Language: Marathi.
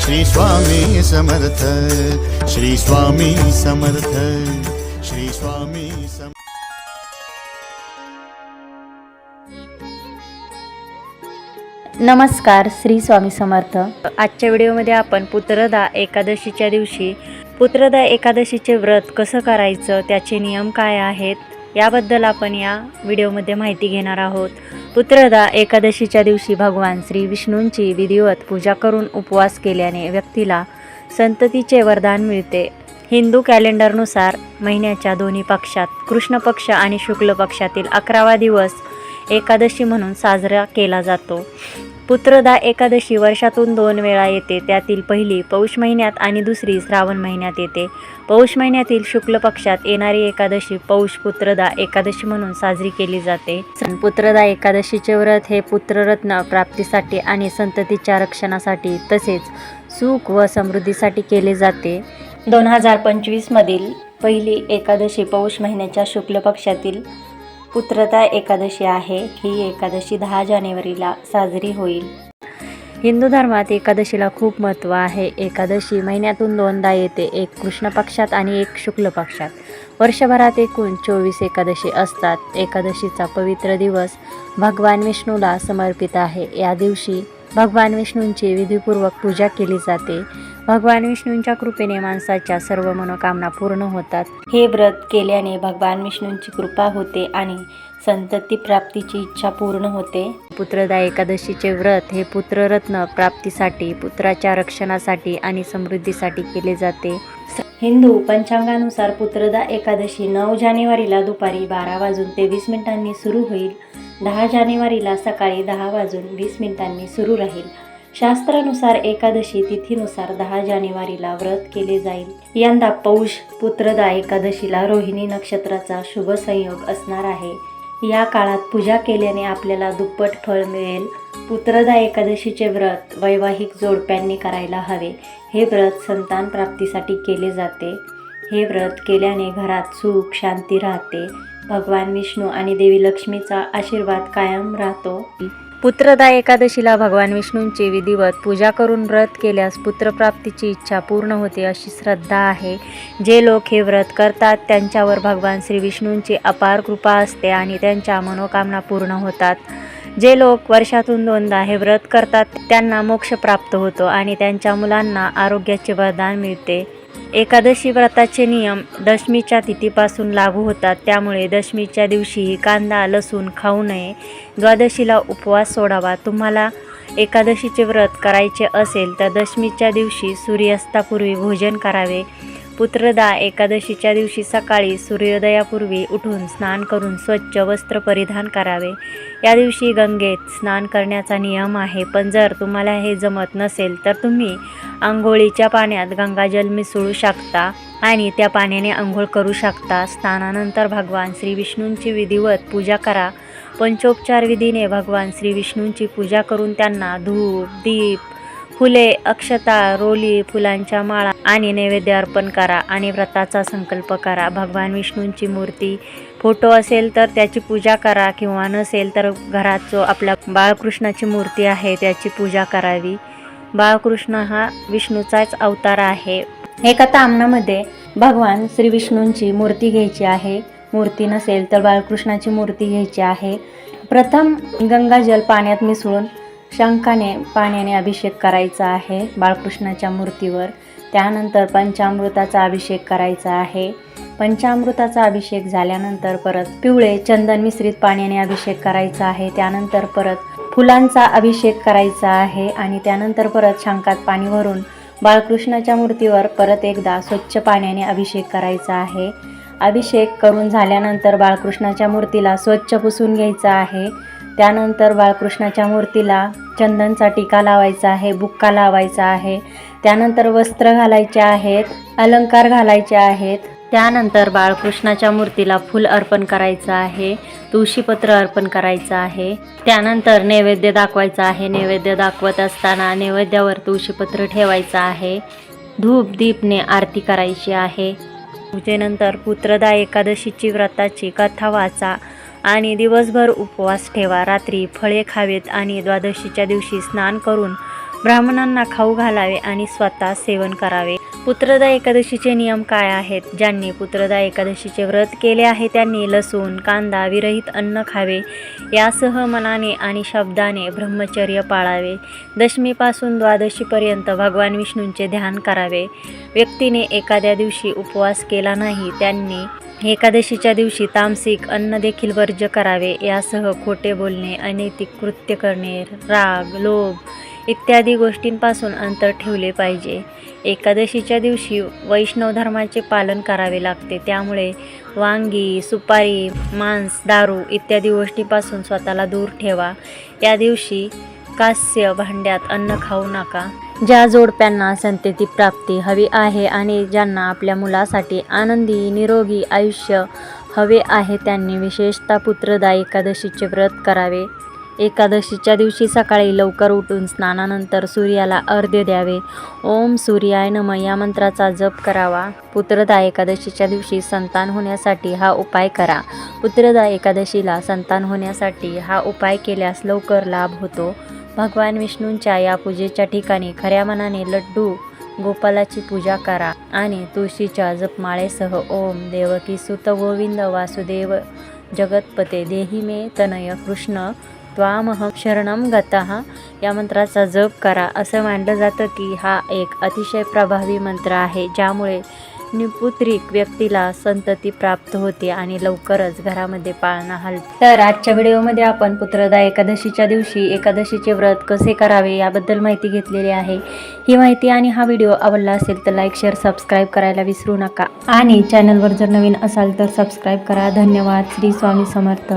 श्री स्वामी समर्थ श्री स्वामी समर्थ श्री स्वामी समर्थ नमस्कार श्री स्वामी समर्थ. आजच्या व्हिडिओमध्ये आपण पुत्रदा एकादशीच्या दिवशी पुत्रदा एकादशीचे व्रत कसं करायचं त्याचे नियम काय आहेत? याबद्दल आपण या व्हिडिओमध्ये माहिती घेणार आहोत. पुत्रदा एकादशीच्या दिवशी भगवान श्री विष्णूंची विधिवत पूजा करून उपवास केल्याने व्यक्तीला संततीचे वरदान मिळते. हिंदू कॅलेंडरनुसार महिन्याच्या दोन्ही पक्षात कृष्ण पक्ष आणि शुक्ल पक्षातील अकरावा दिवस एकादशी म्हणून साजरा केला जातो. पुत्रदा एकादशी वर्षातून दोन वेळा येते. त्यातील पहिली पौष महिन्यात आणि दुसरी श्रावण महिन्यात येते. पौष महिन्यातील शुक्ल पक्षात येणारी एकादशी पौष पुत्रदा एकादशी म्हणून साजरी केली जाते. सण पुत्रदा एकादशीचे व्रत हे पुत्ररत्न प्राप्तीसाठी आणि संततीच्या रक्षणासाठी तसेच सुख व समृद्धीसाठी केले जाते. दोन हजार पंचवीसमधील पहिली एकादशी पौष महिन्याच्या शुक्ल पक्षातील पुत्रता एकादशी आहे. ही एकादशी दहा जानेवारीला साजरी होईल. हिंदू धर्मात एकादशीला खूप महत्त्व आहे. एकादशी महिन्यातून दोनदा येते. एक कृष्ण पक्षात आणि एक शुक्ल पक्षात. वर्षभरात एकूण चोवीस एकादशी असतात. एकादशीचा पवित्र दिवस भगवान विष्णूला समर्पित आहे. या दिवशी भगवान विष्णूंची विधीपूर्वक पूजा केली जाते. भगवान विष्णूंच्या कृपेने माणसाच्या सर्व मनोकामना पूर्ण होतात. हे व्रत केल्याने भगवान विष्णूंची कृपा होते आणि संतती प्राप्तीची इच्छा पूर्ण होते. पुत्रदा एकादशीचे व्रत हे पुत्ररत्न प्राप्तीसाठी पुत्राच्या रक्षणासाठी आणि समृद्धीसाठी केले जाते. हिंदू पंचांगानुसार पुत्रदा एकादशी नऊ जानेवारीला दुपारी बारा वाजून तेवीस मिनिटांनी सुरू होईल. दहा जानेवारीला सकाळी दहा वाजून वीस मिनिटांनी सुरू राहील. शास्त्रानुसार एकादशी तिथीनुसार दहा जानेवारीला व्रत केले जाईल. यंदा पौष पुत्रदा एकादशीला रोहिणी नक्षत्राचा शुभ संयोग असणार आहे. या काळात पूजा केल्याने आपल्याला दुप्पट फळ मिळेल. पुत्रदा एकादशीचे व्रत वैवाहिक जोडप्यांनी करायला हवे. हे व्रत संतान प्राप्तीसाठी केले जाते. हे व्रत केल्याने घरात सुख शांती राहते. भगवान विष्णू आणि देवी लक्ष्मीचा आशीर्वाद कायम राहतो. पुत्रदा एकादशीला भगवान विष्णूंची विधिवत पूजा करून व्रत केल्यास पुत्रप्राप्तीची इच्छा पूर्ण होते अशी श्रद्धा आहे. जे लोक हे व्रत करतात त्यांच्यावर भगवान श्री विष्णूंची अपार कृपा असते आणि त्यांच्या मनोकामना पूर्ण होतात. जे लोक वर्षातून दोनदा हे व्रत करतात त्यांना मोक्ष प्राप्त होतो आणि त्यांच्या मुलांना आरोग्याचे वरदान मिळते. एकादशी व्रताचे नियम दशमीच्या तिथीपासून लागू होतात. त्यामुळे दशमीच्या दिवशीही कांदा लसूण खाऊ नये. द्वादशीला उपवास सोडावा. तुम्हाला एकादशीचे व्रत करायचे असेल तर दशमीच्या दिवशी सूर्यास्तापूर्वी भोजन करावे. पुत्रदा एकादशीच्या दिवशी सकाळी सूर्योदयापूर्वी उठून स्नान करून स्वच्छ वस्त्र परिधान करावे. या दिवशी गंगेत स्नान करण्याचा नियम आहे पण जर तुम्हाला हे जमत नसेल तर तुम्ही आंघोळीच्या पाण्यात गंगाजल मिसळू शकता आणि त्या पाण्याने आंघोळ करू शकता. स्नानानंतर भगवान श्री विष्णूंची विधिवत पूजा करा. पंचोपचार विधीने भगवान श्री विष्णूंची पूजा करून त्यांना धूप दीप फुले अक्षता रोली फुलांच्या माळा आणि नैवेद्य अर्पण करा आणि व्रताचा संकल्प करा. भगवान विष्णूंची मूर्ती फोटो असेल तर त्याची पूजा करा किंवा नसेल तर घरात जो आपल्या बाळकृष्णाची मूर्ती आहे त्याची पूजा करावी. बाळकृष्ण हा विष्णूचाच अवतार आहे. एका तामणामध्ये भगवान श्री विष्णूंची मूर्ती घ्यायची आहे. मूर्ती नसेल तर बाळकृष्णाची मूर्ती घ्यायची आहे. प्रथम गंगाजल पाण्यात मिसळून शंखाने पाण्याने अभिषेक करायचा आहे बाळकृष्णाच्या मूर्तीवर. त्यानंतर पंचामृताचा अभिषेक करायचा आहे. पंचामृताचा अभिषेक झाल्यानंतर परत पिवळे चंदन मिश्रित पाण्याने अभिषेक करायचा आहे. त्यानंतर परत फुलांचा अभिषेक करायचा आहे आणि त्यानंतर परत शंखात पाणी भरून बाळकृष्णाच्या मूर्तीवर परत एकदा स्वच्छ पाण्याने अभिषेक करायचा आहे. अभिषेक करून झाल्यानंतर बाळकृष्णाच्या मूर्तीला स्वच्छ पुसून घ्यायचा आहे. त्यानंतर बाळकृष्णाच्या मूर्तीला चंदनचा टिका लावायचा आहे बुक्का लावायचा आहे. त्यानंतर वस्त्र घालायचे आहेत अलंकार घालायचे आहेत. त्यानंतर बाळकृष्णाच्या मूर्तीला फूल अर्पण करायचं आहे तुळशीपत्र अर्पण करायचं आहे. त्यानंतर नैवेद्य दाखवायचा आहे नैवेद्य दाखवत असताना नैवेद्यावर तुळशीपत्र ठेवायचं आहे. धूप दीपने आरती करायची आहे. पूजेनंतर पुत्रदा एकादशीची व्रताची कथा वाचा. आणि दिवसभर उपवास ठेवा. रात्री फळे खावेत आणि द्वादशीच्या दिवशी स्नान करून ब्राह्मणांना खाऊ घालावे आणि स्वतः सेवन करावे. पुत्रदा एकादशीचे नियम काय आहेत? ज्यांनी पुत्रदा एकादशीचे व्रत केले आहे त्यांनी लसूण कांदा विरहित अन्न खावे. यासह मनाने आणि शब्दाने ब्रह्मचर्य पाळावे. दशमीपासून द्वादशीपर्यंत भगवान विष्णूंचे ध्यान करावे. व्यक्तीने एखाद्या दिवशी उपवास केला नाही त्यांनी एकादशीच्या दिवशी तामसिक अन्न देखील वर्ज्य करावे. यासह खोटे बोलणे अनैतिक कृत्य करणे राग लोभ इत्यादी गोष्टींपासून अंतर ठेवले पाहिजे. एकादशीच्या दिवशी वैष्णव धर्माचे पालन करावे लागते. त्यामुळे वांगी सुपारी मांस दारू इत्यादी गोष्टींपासून स्वतःला दूर ठेवा. या दिवशी कास्य भांड्यात अन्न खाऊ नका. ज्या जोडप्यांना संतती प्राप्ती हवी आहे आणि ज्यांना आपल्या मुलासाठी आनंदी निरोगी आयुष्य हवे आहे त्यांनी विशेषतः पुत्रदा एकादशीचे व्रत करावे. एकादशीच्या दिवशी सकाळी लवकर उठून स्नानानंतर सूर्याला अर्ध्य द्यावे. ओम सूर्याय नम या मंत्राचा जप करावा. पुत्रदा एकादशीच्या दिवशी संतान होण्यासाठी हा उपाय करा. पुत्रदा एकादशीला संतान होण्यासाठी हा उपाय केल्यास लवकर लाभ होतो. भगवान विष्णूंच्या या पूजेच्या ठिकाणी खऱ्या मनाने लड्डू गोपालाची पूजा करा आणि तुळशीच्या जपमाळेसह ओम देवकी सुत गोविंद वासुदेव जगतपते. देही मे तनय कृष्ण त्वामहं शरणम गतः. या मंत्राचा जप करा. असं मानलं जातं की हा एक अतिशय प्रभावी मंत्र आहे ज्यामुळे निपुत्रिक व्यक्तीला संतती प्राप्त होते आणि लवकरच घरामध्ये पाळणा हल तर आजच्या व्हिडिओमध्ये आपण पुत्रदा एकादशीच्या दिवशी एकादशीचे व्रत कसे करावे याबद्दल माहिती घेतलेली आहे. ही माहिती आणि हा व्हिडिओ आवडला असेल तर लाईक शेअर सबस्क्राईब करायला विसरू नका. आणि चॅनलवर जर नवीन असाल तर सबस्क्राईब करा. धन्यवाद. श्री स्वामी समर्थ.